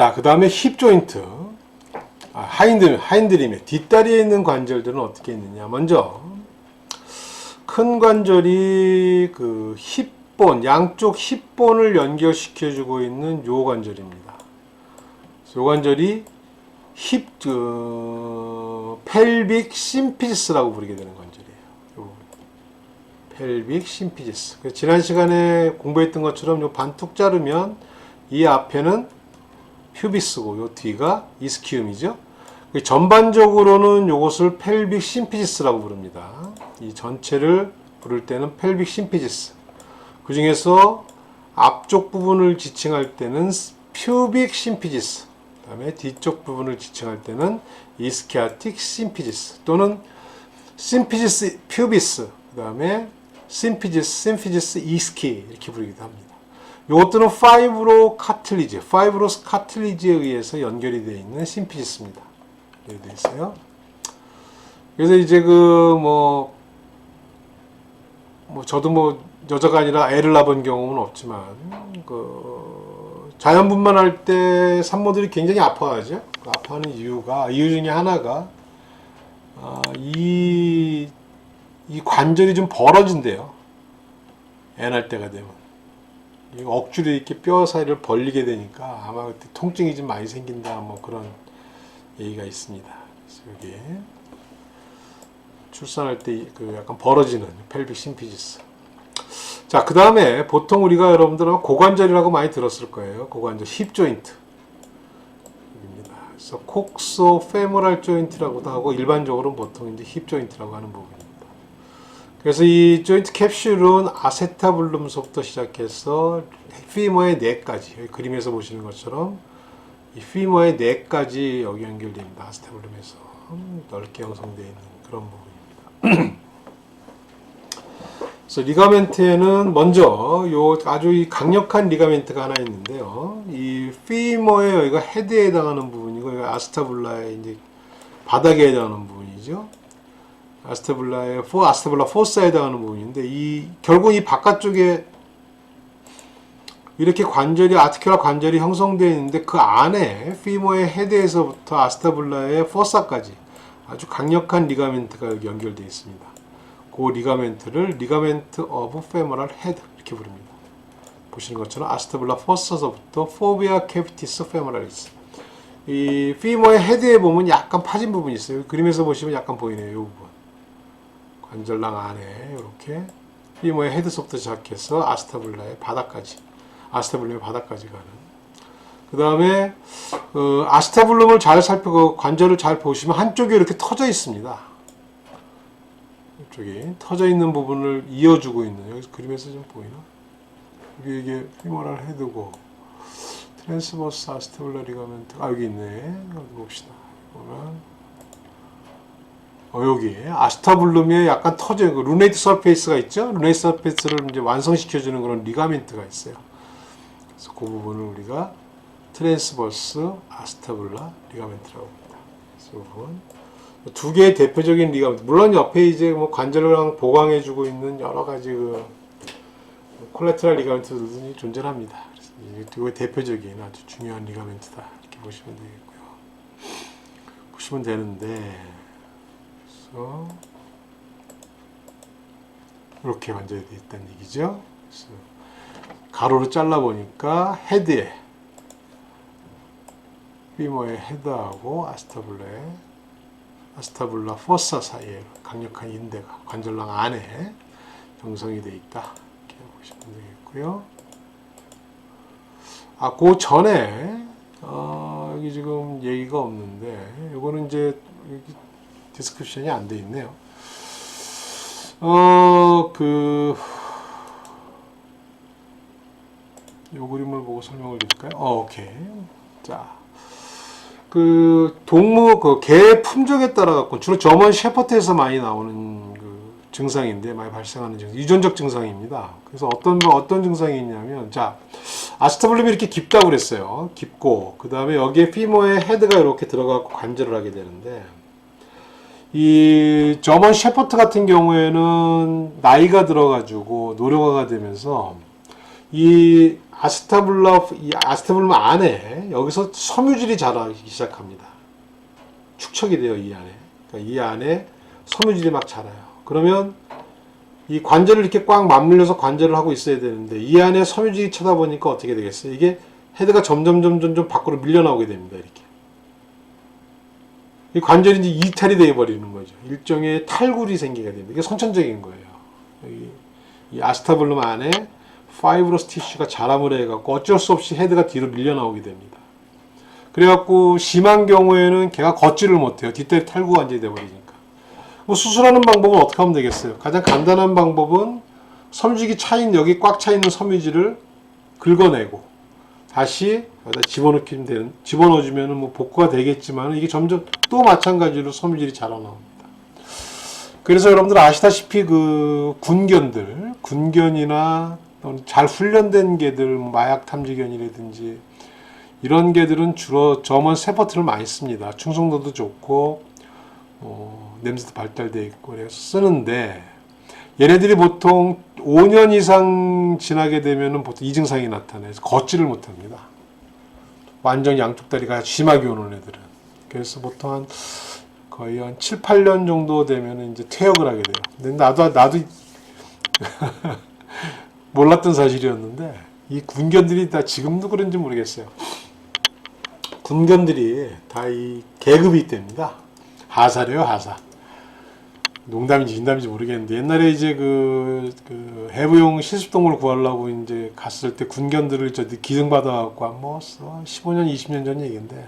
자, 그 다음에 힙 조인트. 아, 하인드, 하인드림의 뒷다리에 있는 관절들은 어떻게 있느냐. 먼저, 큰 관절이 그 힙본, 양쪽 힙본을 연결시켜주고 있는 요 관절입니다. 요 관절이 힙, 그, 펠빅 심피지스라고 부르게 되는 관절이에요. 요. 펠빅 심피지스. 지난 시간에 공부했던 것처럼 요 반툭 자르면 이 앞에는 퓨비스고 요 뒤가 이스키움이죠. 그 전반적으로는 요것을 펠빅 심피지스라고 부릅니다. 이 전체를 부를 때는 펠빅 심피지스. 그 중에서 앞쪽 부분을 지칭할 때는 퓨빅 심피지스. 그다음에 뒤쪽 부분을 지칭할 때는 이스키아틱 심피지스 또는 심피지스 퓨비스. 그다음에 심피지스 심피지스 이스키 이렇게 부르기도 합니다. 이것들은 파이브로 카틀리지, 파이브로스 카틀리지에 의해서 연결이 되어 있는 심피지스입니다. 연결이 되어 있어요. 그래서 이제 그 뭐, 뭐 저도 뭐 여자가 아니라 애를 낳은 경험은 없지만 그 자연분만 할 때 산모들이 굉장히 아파하죠. 그 아파하는 이유가 이유 중에 하나가 아, 이, 이 관절이 좀 벌어진대요. 애 낳을 때가 되면. 이 억지로 이렇게 뼈 사이를 벌리게 되니까 아마 그때 통증이 좀 많이 생긴다 뭐 그런 얘기가 있습니다. 그래서 여기 출산할 때 그 약간 벌어지는 펠빅 심피지스. 자, 그 다음에 보통 우리가 여러분들은 고관절이라고 많이 들었을 거예요. 고관절 힙 조인트. 입니다. 그래서 콕소 페모랄 조인트라고도 하고 일반적으로는 보통 이제 힙 조인트라고 하는 부분입니다. 그래서 이 조인트 캡슐은 아세타블룸서부터 시작해서 피머의 넥까지 여기 그림에서 보시는 것처럼 이 피머의 넥까지 여기 연결됩니다. 아세타블룸에서 넓게 형성되어 있는 그런 부분입니다. 그래서 리가멘트에는 먼저 요 아주 이 강력한 리가멘트가 하나 있는데요. 이 피머의 여기가 헤드에 해당하는 부분이고 여기가 아스타블라의 이제 바닥에 해당하는 부분이죠. 아스타블라의 포 아스타블라 포스에 해당하는 부분인데 이 결국 이 바깥쪽에 이렇게 관절이 아티큘라 관절이 형성되어 있는데 그 안에 피머의 헤드에서부터 아스타블라의 포사까지 아주 강력한 리가멘트가 연결되어 있습니다. 그 리가멘트를 리가멘트 오브 페모랄 헤드 이렇게 부릅니다. 보시는 것처럼 아스타블라 포서서부터 포비아 캐피티스 페모랄리스 이 피머의 헤드에 보면 약간 파진 부분이 있어요. 그림에서 보시면 약간 보이네요. 이 부분. 관절낭 안에 이렇게 피머의 헤드서부터 시작해서 아스타블라의 바닥까지 아스타블룸의 바닥까지 가는 그 다음에 어, 아스타블룸을 잘 살펴 그 관절을 잘 보시면 한쪽이 이렇게 터져 있습니다. 이쪽이 터져 있는 부분을 이어주고 있는 여기 그림에서 좀 보이나? 이게 이게 피머랄 헤드고 트랜스버스 아스타블라 리가멘트 아 여기 있네. 여기 봅시다. 이거는 어, 여기 아스타블룸에 약간 터져 그 루네이트 서페이스가 있죠. 루네이트 서페이스를 이제 완성시켜주는 그런 리가멘트가 있어요. 그래서 그 부분을 우리가 트랜스버스 아스타블라 리가멘트라고 합니다. 이 부분 두 개의 대표적인 리가멘트. 물론 옆에 이제 뭐 관절랑 보강해주고 있는 여러 가지 그 콜레트랄 리가멘트들이 존재합니다. 그래서 이게 대표적인 아주 중요한 리가멘트다 이렇게 보시면 되겠고요. 보시면 되는데. 그래서 이렇게 되어 있다는 얘기죠. 그래서 가로로 잘라 보니까 헤드에 피머의 헤드하고 아스타블라의 아스타블라 포사 사이에 강력한 인대가 관절낭 안에 형성이 되어 있다. 이렇게 보시면 되겠고요. 아, 그 전에 어, 여기 지금 얘기가 없는데 이거는 이제 디스크립션이 안 돼 있네요. 어, 그, 요 그림을 보고 설명을 드릴까요? 어, 오케이. 자, 그, 동물, 그, 개 품종에 따라 갖고, 주로 저먼 셰퍼트에서 많이 나오는 그 증상인데, 많이 발생하는 증상, 유전적 증상입니다. 그래서 어떤, 어떤 증상이 있냐면, 자, 아스타블룸이 이렇게 깊다고 그랬어요. 깊고, 그 다음에 여기에 피모의 헤드가 이렇게 들어가고 관절을 하게 되는데, 이 저먼 셰퍼트 같은 경우에는 나이가 들어가지고 노령화가 되면서 이 아스타블라 이 아스타블럼 안에 여기서 섬유질이 자라기 시작합니다. 축척이 돼요 이 안에. 그러니까 이 안에 섬유질이 막 자라요. 그러면 이 관절을 이렇게 꽉 맞물려서 관절을 하고 있어야 되는데 이 안에 섬유질이 쳐다 보니까 어떻게 되겠어요? 이게 헤드가 점점 점점 점 밖으로 밀려 나오게 됩니다. 이렇게. 이 관절이 이제 이탈이 되어 버리는 거죠. 일종의 탈굴이 생기게 됩니다. 이게 선천적인 거예요. 여기 이 아스타블룸 안에 파이브러스 티슈가 자람을 해갖고 어쩔 수 없이 헤드가 뒤로 밀려 나오게 됩니다. 그래갖고 심한 경우에는 걔가 걷지를 못해요. 뒷다리 탈구가 완전히 돼버리니까. 뭐 수술하는 방법은 어떻게 하면 되겠어요? 가장 간단한 방법은 섬유질이 차인 여기 꽉 차 있는 섬유질을 긁어내고 다시 집어넣기면 되는 집어넣어주면은 뭐 복구가 되겠지만 이게 점점 또 마찬가지로 섬유질이 자라나옵니다. 그래서 여러분들 아시다시피 그 군견들, 군견이나 잘 훈련된 개들, 뭐 마약 탐지견이라든지 이런 개들은 주로 점원 세퍼트를 많이 씁니다. 충성도도 좋고 어, 냄새도 발달돼 있고 그래서 쓰는데 얘네들이 보통 5년 이상 지나게 되면은 보통 이 증상이 나타나서 걷지를 못합니다. 완전 양쪽 다리가 심하게 오는 애들은. 그래서 보통 한 거의 한 7, 8년 정도 되면은 이제 퇴역을 하게 돼요. 근데 나도 나도 몰랐던 사실이었는데 이 군견들이 다 지금도 그런지 모르겠어요. 군견들이 다 이 계급이 있답니다. 하사래요, 하사. 농담인지 진담인지 모르겠는데 옛날에 이제 그, 그 해부용 실습동물 구하려고 이제 갔을 때 군견들을 저 기증받아갖고 한뭐 15년, 20년 전 얘기인데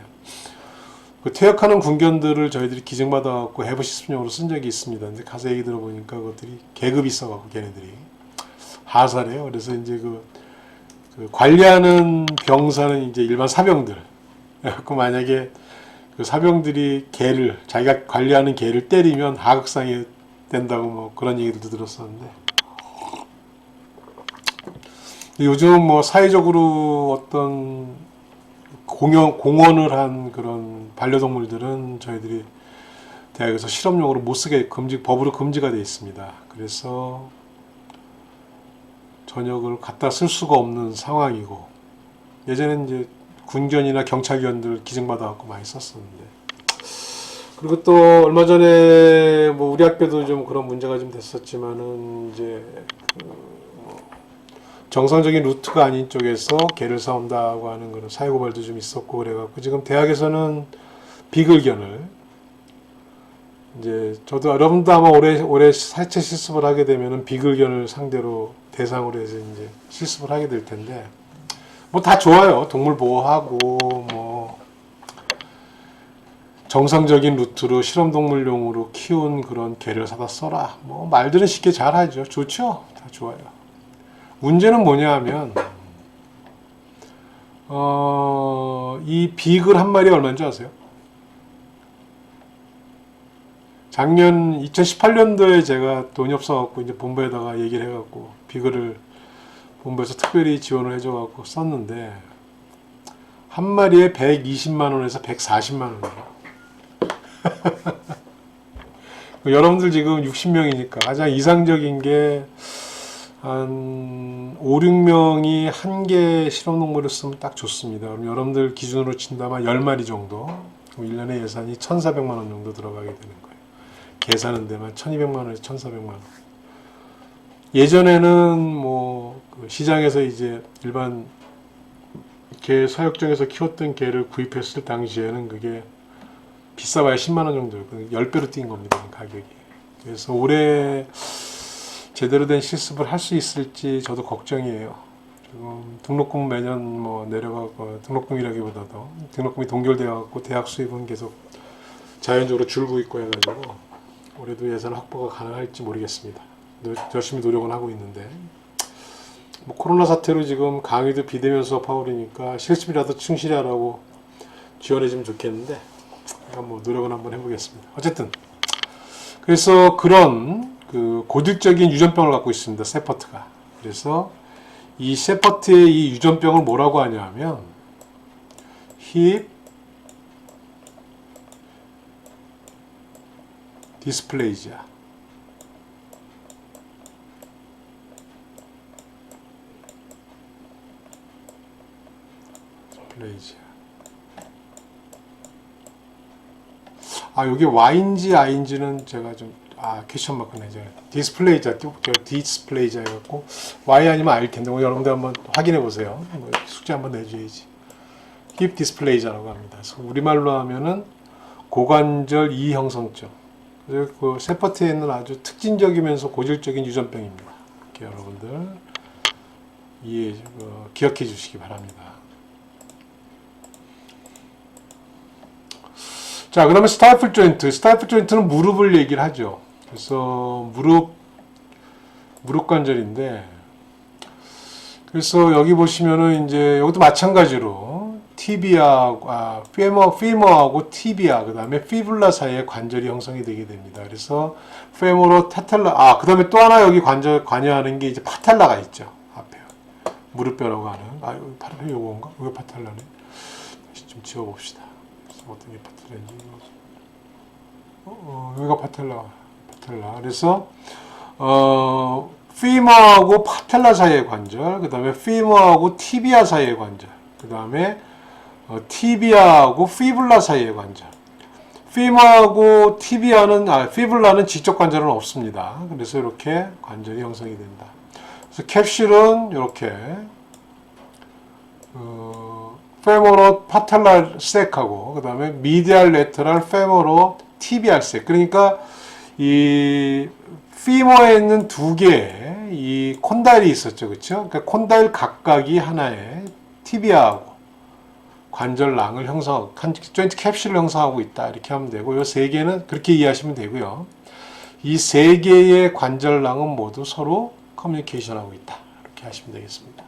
그 퇴역하는 군견들을 저희들이 기증받아갖고 해부 실습용으로 쓴 적이 있습니다. 근데 가서 얘기 들어보니까 그것들이 계급이 있어갖고 걔네들이 하사래요. 그래서 이제 그, 그 관리하는 병사는 이제 일반 사병들. 그래갖고 만약에 그 사병들이 개를 자기가 관리하는 개를 때리면 하극상이 된다고 뭐 그런 얘기도 들었었는데 요즘 뭐 사회적으로 어떤 공연 공헌을 한 그런 반려동물들은 저희들이 대학에서 실험용으로 못 쓰게 금지 법으로 금지가 되어 있습니다. 그래서 전역을 갖다 쓸 수가 없는 상황이고 예전엔 이제 군견이나 경찰견들 기증받아 갖고 많이 썼었는데. 그리고 또 얼마 전에 뭐 우리 학교도 좀 그런 문제가 좀 됐었지만은 이제 그뭐 정상적인 루트가 아닌 쪽에서 개를 사온다고 하는 그런 사회 고발도 좀 있었고 그래갖고 지금 대학에서는 비글견을 이제 저도 여러분도 아마 올해 올해 사체 실습을 하게 되면은 비글견을 상대로 대상으로 해서 이제 실습을 하게 될 텐데 뭐 다 좋아요. 동물 보호하고 뭐 정상적인 루트로 실험 동물용으로 키운 그런 개를 사다 써라. 뭐 말들은 쉽게 잘 하죠. 좋죠. 다 좋아요. 문제는 뭐냐하면 어, 이 비글 한 마리 얼마인지 아세요? 작년 2018년도에 제가 돈이 없어갖고 이제 본부에다가 얘기를 해갖고 비글을 본부에서 특별히 지원을 해줘갖고 썼는데 한 마리에 120만 원에서 140만 원이에요. 여러분들 지금 60명이니까 가장 이상적인 게 한 5, 6명이 한 개 실험동물을 쓰면 딱 좋습니다. 그럼 여러분들 기준으로 친다면 10마리 정도, 그럼 1년에 예산이 1,400만 원 정도 들어가게 되는 거예요. 계산은 데만 1,200만 원에서 1,400만 원. 예전에는 뭐 그 시장에서 이제 일반 개 사육장에서 키웠던 개를 구입했을 당시에는 그게 비싸봐야 10만 원 정도였거든요. 10배로 뛴 겁니다. 가격이. 그래서 올해 제대로 된 실습을 할 수 있을지 저도 걱정이에요. 지금 등록금 매년 뭐 내려가고 등록금이라기보다도 등록금이 동결되어 갖고 대학 수입은 계속 자연적으로 줄고 있고 해가지고 올해도 예산 확보가 가능할지 모르겠습니다. 노- 열심히 노력은 하고 있는데 뭐 코로나 사태로 지금 강의도 비대면 수업하고 그러니까 실습이라도 충실히 하라고 지원해주면 좋겠는데 제가 뭐 노력은 한번 해보겠습니다. 어쨌든 그래서 그런 그 고질적인 유전병을 갖고 있습니다. 세퍼트가. 그래서 이 세퍼트의 이 유전병을 뭐라고 하냐면 힙 디스플레이지아 디스플 레이즈. 아 여기 Y인지 I인지는 제가 좀아 퀘션 마크네 저 디스플레이자 저 디스플레이자 해갖고 Y 아니면 I일 텐데 여러분들 한번 확인해 보세요. 뭐 숙제 한번 내줘야지. 힙 디스플레이자라고 합니다. 그래서 우리말로 하면은 고관절 이형성증. 그 세포트에 있는 아주 특징적이면서 고질적인 유전병입니다. 이렇게 여러분들 이해 어, 기억해 주시기 바랍니다. 자, 그러면 스타이플 조인트. 스타이플 조인트는 무릎을 얘기를 하죠. 그래서 무릎 무릎 관절인데 그래서 여기 보시면은 이제 여기도 마찬가지로 티비아하고 아, 페머 피머하고 티비아 그 다음에 피블라 사이에 관절이 형성이 되게 됩니다. 그래서 페모로 타텔라 아 그 다음에 또 하나 여기 관절 관여하는 게 이제 파텔라가 있죠. 앞에 무릎뼈라고 하는 아 여기 파텔라 요건가? 이거 파텔라네. 다시 좀 지워 봅시다. 어떤 게 파텔라 인지 어, 어, 여기가 파텔라 파텔라. 그래서 어 피머하고 파텔라 사이의 관절, 그 다음에 피머하고 티비아 사이의 관절, 그 다음에 어, 티비아하고 피블라 사이의 관절. 피머하고 티비아는 아 피블라는 지적 관절은 없습니다. 그래서 이렇게 관절이 형성이 된다. 그래서 캡슐은 이렇게 어, 페모로 파텔라 스택하고 그 다음에 미디알 레터럴 페모로 티비알 스택. 그러니까 이 피머에 있는 두 개의 이 콘다일이 있었죠, 그렇죠? 그러니까 콘다일 각각이 하나의 티비아하고 관절낭을 형성, 조인트 캡슐을 형성하고 있다 이렇게 하면 되고 이세 개는 그렇게 이해하시면 되고요. 이 세 개의 관절낭은 모두 서로 커뮤니케이션하고 있다 이렇게 하시면 되겠습니다.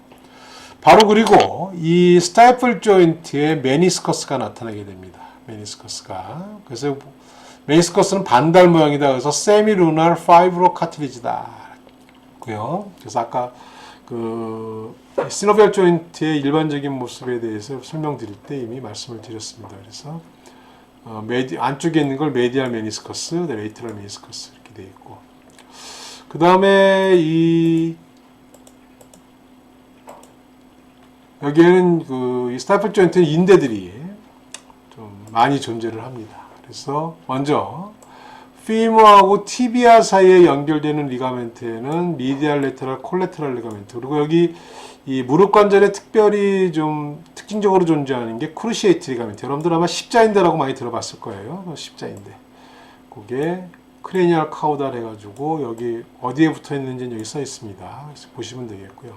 바로 그리고 이 스타이플 조인트에 메니스커스가 나타나게 됩니다. 메니스커스가 그래서 메니스커스는 반달 모양이다. 그래서 세미루날 파이브로 카트리지다. 고요. 그래서 아까 그 시노비얼 조인트의 일반적인 모습에 대해서 설명드릴 때 이미 말씀을 드렸습니다. 그래서 어, 메디, 안쪽에 있는 걸 메디알 메니스커스, 레이트럴 메니스커스 이렇게 되어 있고 그 다음에 이 여기에는 그이 스타플 조인트 인대들이 좀 많이 존재를 합니다. 그래서 먼저 피머하고 티비아 사이에 연결되는 리가멘트에는 미디알 레터럴 콜레테럴 리가멘트 그리고 여기 이 무릎 관절에 특별히 좀 특징적으로 존재하는 게 크루시에이트 리가멘트. 여러분들 아마 십자인대라고 많이 들어봤을 거예요. 십자인대. 그게 크레니얼 카우달 해가지고 여기 어디에 붙어 있는지는 여기 써 있습니다. 보시면 되겠고요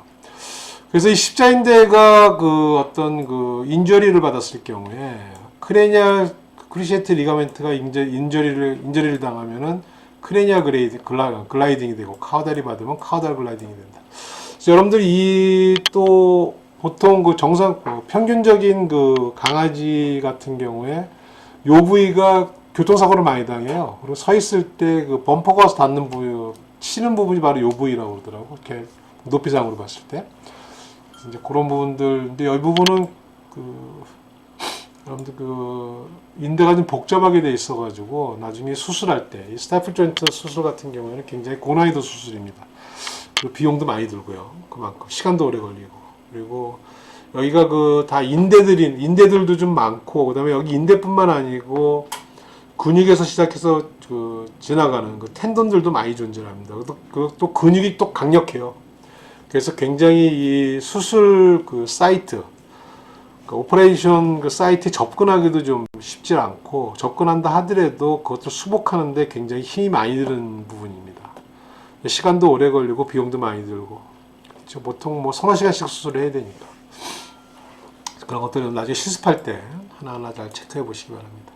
그래서 이 십자인대가 그 어떤 그 인저리를 받았을 경우에 크레니얼 크루시에트 리가멘트가 인저, 인저리를 인저리를 당하면은 크레니아 그레이드 글라, 글라이딩이 되고 카우달이 받으면 카우달 글라이딩이 된다. 그래서 여러분들이 이 또 보통 그 정상 그 평균적인 그 강아지 같은 경우에 요 부위가 교통사고를 많이 당해요. 그리고 서 있을 때 그 범퍼가 와서 닿는 부위, 치는 부분이 바로 요 부위라고 그러더라고. 이렇게 높이상으로 봤을 때. 이제 그런 부분들, 근데 이 부분은 그 여러분들 그 인대가 좀 복잡하게 돼 있어 가지고 나중에 수술할 때 이 스타플 조인트 수술 같은 경우에는 굉장히 고난이도 수술입니다. 그 비용도 많이 들고요. 그만큼 시간도 오래 걸리고 그리고 여기가 그 다 인대들이 인대들도 좀 많고 그다음에 여기 인대뿐만 아니고 근육에서 시작해서 그 지나가는 그 텐던들도 많이 존재합니다. 또, 그, 또 근육이 또 강력해요. 그래서 굉장히 이 수술 그 사이트 그 오퍼레이션 그 사이트에 접근하기도 좀 쉽지 않고 접근한다 하더라도 그것을 수복하는데 굉장히 힘이 많이 드는 부분입니다. 시간도 오래 걸리고 비용도 많이 들고 그렇죠. 보통 뭐 서너 시간씩 수술을 해야 되니까 그런 것들은 나중에 실습할 때 하나하나 잘 체크해 보시기 바랍니다.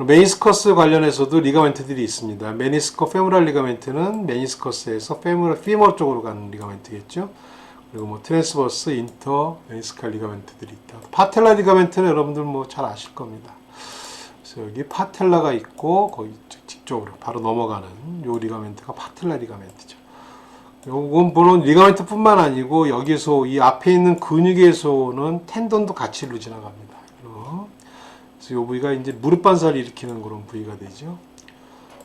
메니스커스 관련해서도 리가멘트들이 있습니다. 메니스커 페모랄 리가멘트는 메니스커스에서 페모랄 피머 쪽으로 가는 리가멘트겠죠. 그리고 뭐 트랜스버스, 인터, 메니스칼 리가멘트들이 있다. 파텔라 리가멘트는 여러분들 뭐 잘 아실 겁니다. 그래서 여기 파텔라가 있고 거기 뒤쪽으로 바로 넘어가는 요 리가멘트가 파텔라 리가멘트죠. 요건 물론 리가멘트뿐만 아니고 여기서 이 앞에 있는 근육에서는 텐던도 같이 일로 지나갑니다. 그래서 요 부위가 이제 무릎 반사를 일으키는 그런 부위가 되죠.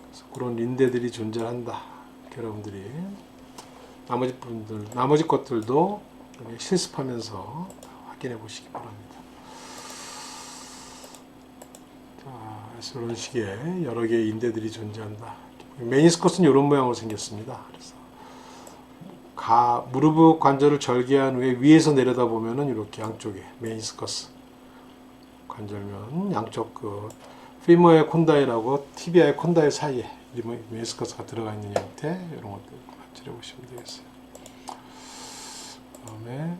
그래서 그런 인대들이 존재한다. 여러분들이 나머지 분들, 나머지 것들도 실습하면서 확인해 보시기 바랍니다. 자, 이런 식의 여러 개의 인대들이 존재한다. 메니스커스는 이런 모양으로 생겼습니다. 그래서 가 무릎 관절을 절개한 후에 위에서 내려다 보면은 이렇게 양쪽에 메니스커스 관절면 양쪽 그 피머의 콘다일하고 티비아의 콘다일 사이에 이 메니스커스가 들어가 있는 형태 이런 것들 관찰해 보시면 되겠어요. 그다음에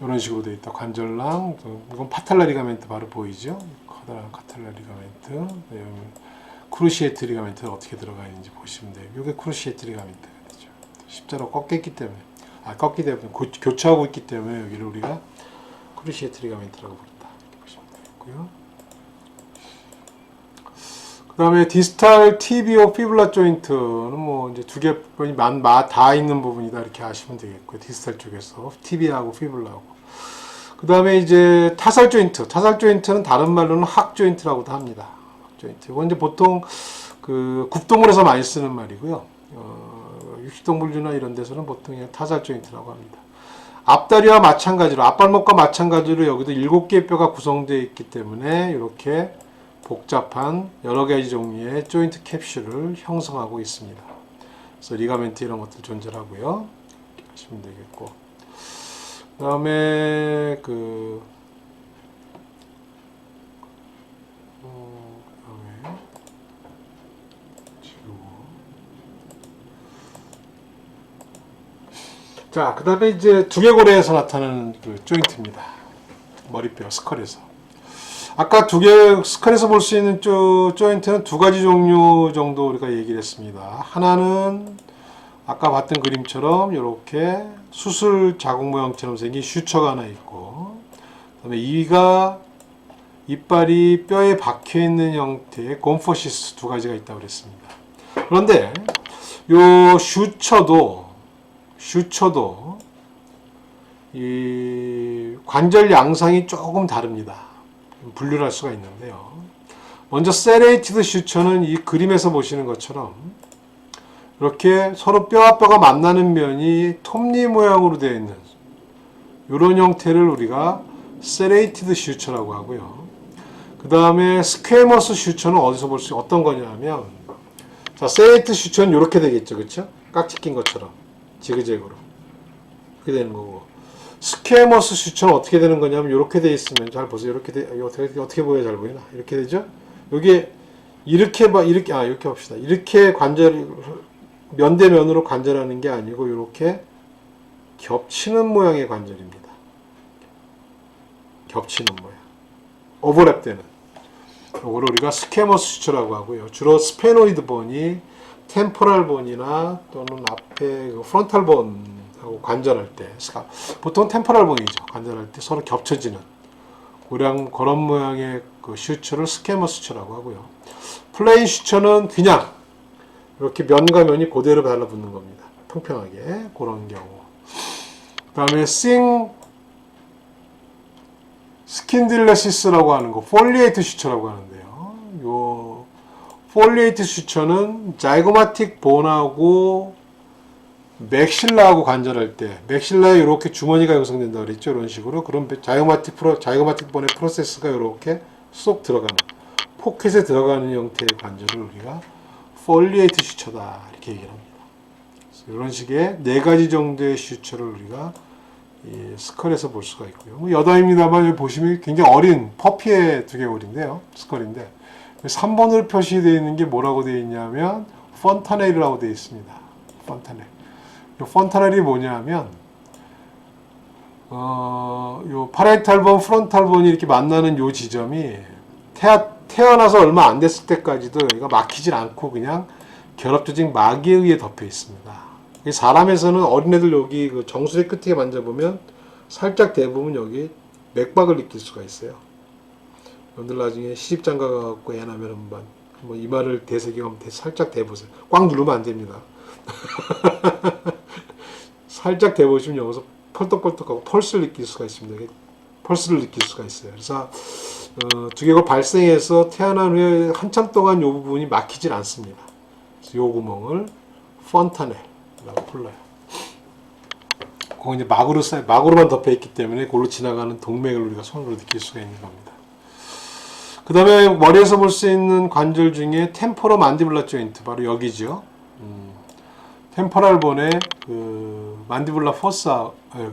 이런 식으로 되어 있다. 관절랑 이건 파탈라 리가멘트 바로 보이죠? 커다란 파탈라 리가멘트. 네, 크루시에트 리가멘트 어떻게 들어가 있는지 보시면 돼요. 이게 크루시에트 리가멘트가 되죠. 십자로 꺾였기 때문에 아 꺾기 때문에 고- 교차하고 있기 때문에 여기를 우리가 크루시에 트 리가멘트라고 부른다. 이렇게 보시면 되겠고요. 그 다음에 디스탈 TBO 피블라 조인트는 뭐 이제 두개 부분이 만다 있는 부분이다 이렇게 아시면 되겠고요. 디스탈 쪽에서 TB하고 피블라하고. 그 다음에 이제 타살 조인트. 타살 조인트는 다른 말로는 학 조인트라고도 합니다. 학 조인트. 이건 이제 보통 그 국동물에서 많이 쓰는 말이고요. 어, 육식동물류나 이런 데서는 보통 타살 조인트라고 합니다. 앞다리와 마찬가지로 앞발목과 마찬가지로 여기도 일곱 개의 뼈가 구성되어 있기 때문에 이렇게 복잡한 여러 가지 종류의 조인트 캡슐을 형성하고 있습니다. 그래서 리가멘트 이런 것들 존재하고요. 하시면 되겠고. 그 다음에 그 어, 그다음에 지우고. 자, 그 다음에 이제 두개골에서 나타나는 그 조인트입니다. 머리뼈 스컬에서. 아까 두 개 스컬에서 볼 수 있는 조, 조인트는 두 가지 종류 정도 우리가 얘기를 했습니다. 하나는 아까 봤던 그림처럼 이렇게 수술 자국 모양처럼 생긴 슈처가 하나 있고 그 다음에 이가 이빨이 뼈에 박혀 있는 형태의 곰포시스 두 가지가 있다고 그랬습니다. 그런데 요 슈처도 슈처도 이 관절 양상이 조금 다릅니다. 분류를 할 수가 있는데요. 먼저 세레이티드 슈처는 이 그림에서 보시는 것처럼 이렇게 서로 뼈와 뼈가 만나는 면이 톱니 모양으로 되어 있는 이런 형태를 우리가 세레이티드 슈처라고 하고요. 그 다음에 스퀘머스 슈처는 어디서 볼 수 어떤 거냐면 자 세레이티드 슈처는 이렇게 되겠죠, 그렇죠? 깍지 낀 것처럼 지그재그로 이렇게 되는 거고 스퀘머스 슈처는 어떻게 되는 거냐면 이렇게 돼 있으면 잘 보세요. 이렇게 돼 어떻게 어떻게 보여 잘 보이나? 이렇게 되죠? 여기 이렇게 봐 이렇게 아 이렇게 봅시다. 이렇게 관절 면대면으로 관절하는 게 아니고 이렇게 겹치는 모양의 관절입니다. 겹치는 모양. 오버랩되는. 이걸 우리가 스퀘머스 슈처라고 하고요. 주로 스페노이드 본이 템포랄 본이나 또는 앞에 그 프론탈 본하고 관절할 때 보통 템포랄 본이죠. 관절할 때 서로 겹쳐지는 고량 그런 모양의 그 슈처를 스퀘머스 슈처라고 하고요. 플레인 슈처는 그냥 이렇게 면과 면이 그대로 달라붙는 겁니다. 평평하게 그런 경우. 그다음에 싱 스킨딜레시스라고 하는 거, 폴리에이트 슈처라고 하는데요. 요 폴리에이트 슈처는 자이고마틱 본하고 맥실라하고 관절할 때 맥실라에 이렇게 주머니가 형성된다 그랬죠. 이런 식으로 그런 자이고마틱 프로 자이고마틱 본의 프로세스가 이렇게 쏙 들어가는 포켓에 들어가는 형태의 관절을 우리가 폴리에이트 슈처다 이렇게 얘기를 합니다. 이런 식의 네 가지 정도의 슈처를 우리가 이 스컬에서 볼 수가 있고요. 뭐 여담입니다만 보시면 굉장히 어린 퍼피의 두개골인데요. 스컬인데 3번으로 표시되어 있는 게 뭐라고 되어 있냐면 펀타넬이라고 되어 있습니다. 펀타넬. 이 펀타넬이 뭐냐면 어, 요 파레탈본, 프론탈본이 이렇게 만나는 요 지점이 태아, 태어나서 얼마 안 됐을 때까지도 여기가 막히질 않고 그냥 결합 조직 막에 의해 덮여 있습니다. 이 사람에서는 어린애들 여기 그 정수리 끝에 만져보면 살짝 대보면 여기 맥박을 느낄 수가 있어요. 여러분들 나중에 시집장가 가갖고 애 나면 한번 뭐 이마를 대세경 한번 살짝 대보세요. 꽉 누르면 안 됩니다. 살짝 대보시면 여기서 펄떡펄떡하고 펄스를 느낄 수가 있습니다. 펄스를 느낄 수가 있어요. 그래서 어, 두개골 발생해서 태어난 후에 한참 동안 이 부분이 막히질 않습니다. 이 구멍을 펀타넬이라고 불러요. 그건 이제 막으로 쌓 막으로만 덮여 있기 때문에 그걸로 지나가는 동맥을 우리가 손으로 느낄 수가 있는 겁니다. 그 다음에 머리에서 볼 수 있는 관절 중에 템포로 만디블라 조인트 바로 여기죠. 음, 템포랄 본의 그 만디블라 포사, 아니,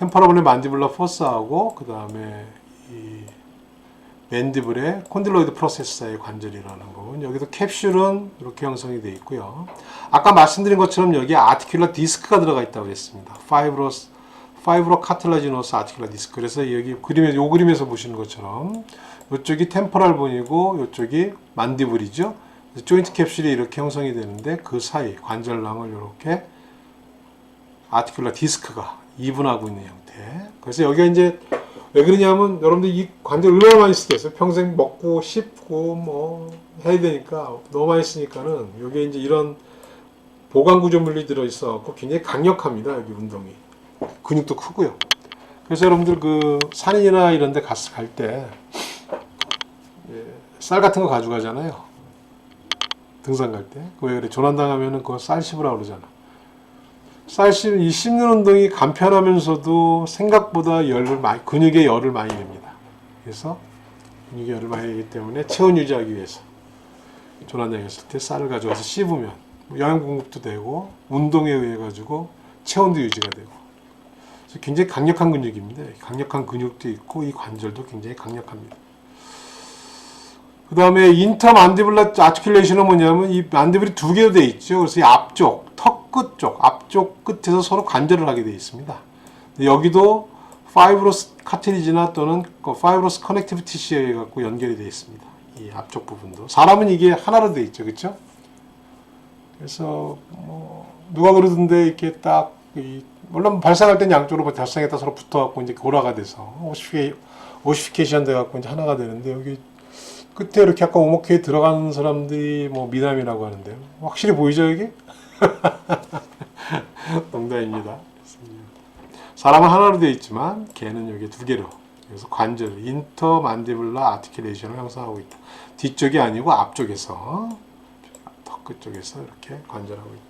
템포랄 본의 만디블라 포사하고 그 다음에 이 맨디블의 콘딜로이드 프로세서의 관절이라는 부분. 여기도 캡슐은 이렇게 형성이 되어 있고요. 아까 말씀드린 것처럼 여기 아티큘러 디스크가 들어가 있다고 그랬습니다. 파이브로스 파이브로 카틀라지노스 아티큘러 디스크. 그래서 여기 그림에 요 그림에서 보시는 것처럼 이쪽이 템포랄 본이고 이쪽이 만디블이죠. 조인트 캡슐이 이렇게 형성이 되는데 그 사이 관절낭을 이렇게 아티큘러 디스크가 이분하고 있는 형태. 그래서 여기가 이제 왜 그러냐면 여러분들 이 관절 얼마나 많이 쓰겠어요? 평생 먹고 씹고 뭐 해야 되니까 너무 많이 쓰니까는 여기에 이제 이런 보강 구조물이 들어 있어 갖고 굉장히 강력합니다. 여기 운동이 근육도 크고요. 그래서 여러분들 그 산이나 이런 데 갔을 갈때 예, 쌀 같은 거 가져가잖아요. 등산 갈 때. 그왜 그래? 조난당하면은 그거 쌀 씹으라 그러잖아. 쌀 씹, 이 씹는 운동이 간편하면서도 생각보다 열을 많이, 근육에 열을 많이 냅니다. 그래서 근육에 열을 많이 내기 때문에 체온 유지하기 위해서 조난당했을 때 쌀을 가져와서 씹으면 뭐 영양 공급도 되고 운동에 의해 가지고 체온도 유지가 되고 굉장히 강력한 근육입니다. 강력한 근육도 있고 이 관절도 굉장히 강력합니다. 그 다음에 인터 만디블라 아티큘레이션은 뭐냐면 이 만디블이 두 개로 되어 있죠. 그래서 이 앞쪽, 턱 끝 쪽, 앞쪽 끝에서 서로 관절을 하게 되어 있습니다. 여기도 파이브로스 카티리지나 또는 그 파이브로스 커넥티브 티시에 갖고 연결이 되어 있습니다. 이 앞쪽 부분도. 사람은 이게 하나로 되어 있죠. 그렇죠? 그래서 뭐 누가 그러던데 이렇게 딱 이, 물론 발상할 땐 양쪽으로 뭐 발상에다 서로 붙어갖고 이제 고라가 돼서 오시피케 오시피케이션 돼갖고 이제 하나가 되는데 여기 끝에 이렇게 약간 오목하게 들어가는 사람들이 뭐 미남이라고 하는데 확실히 보이죠 여기? 농담입니다. 사람은 하나로 되어 있지만 개는 여기 두 개로 그래서 관절 인터 만디블라 아티큘레이션을 형성하고 있다. 뒤쪽이 아니고 앞쪽에서 턱 끝쪽에서 이렇게 관절하고 있다.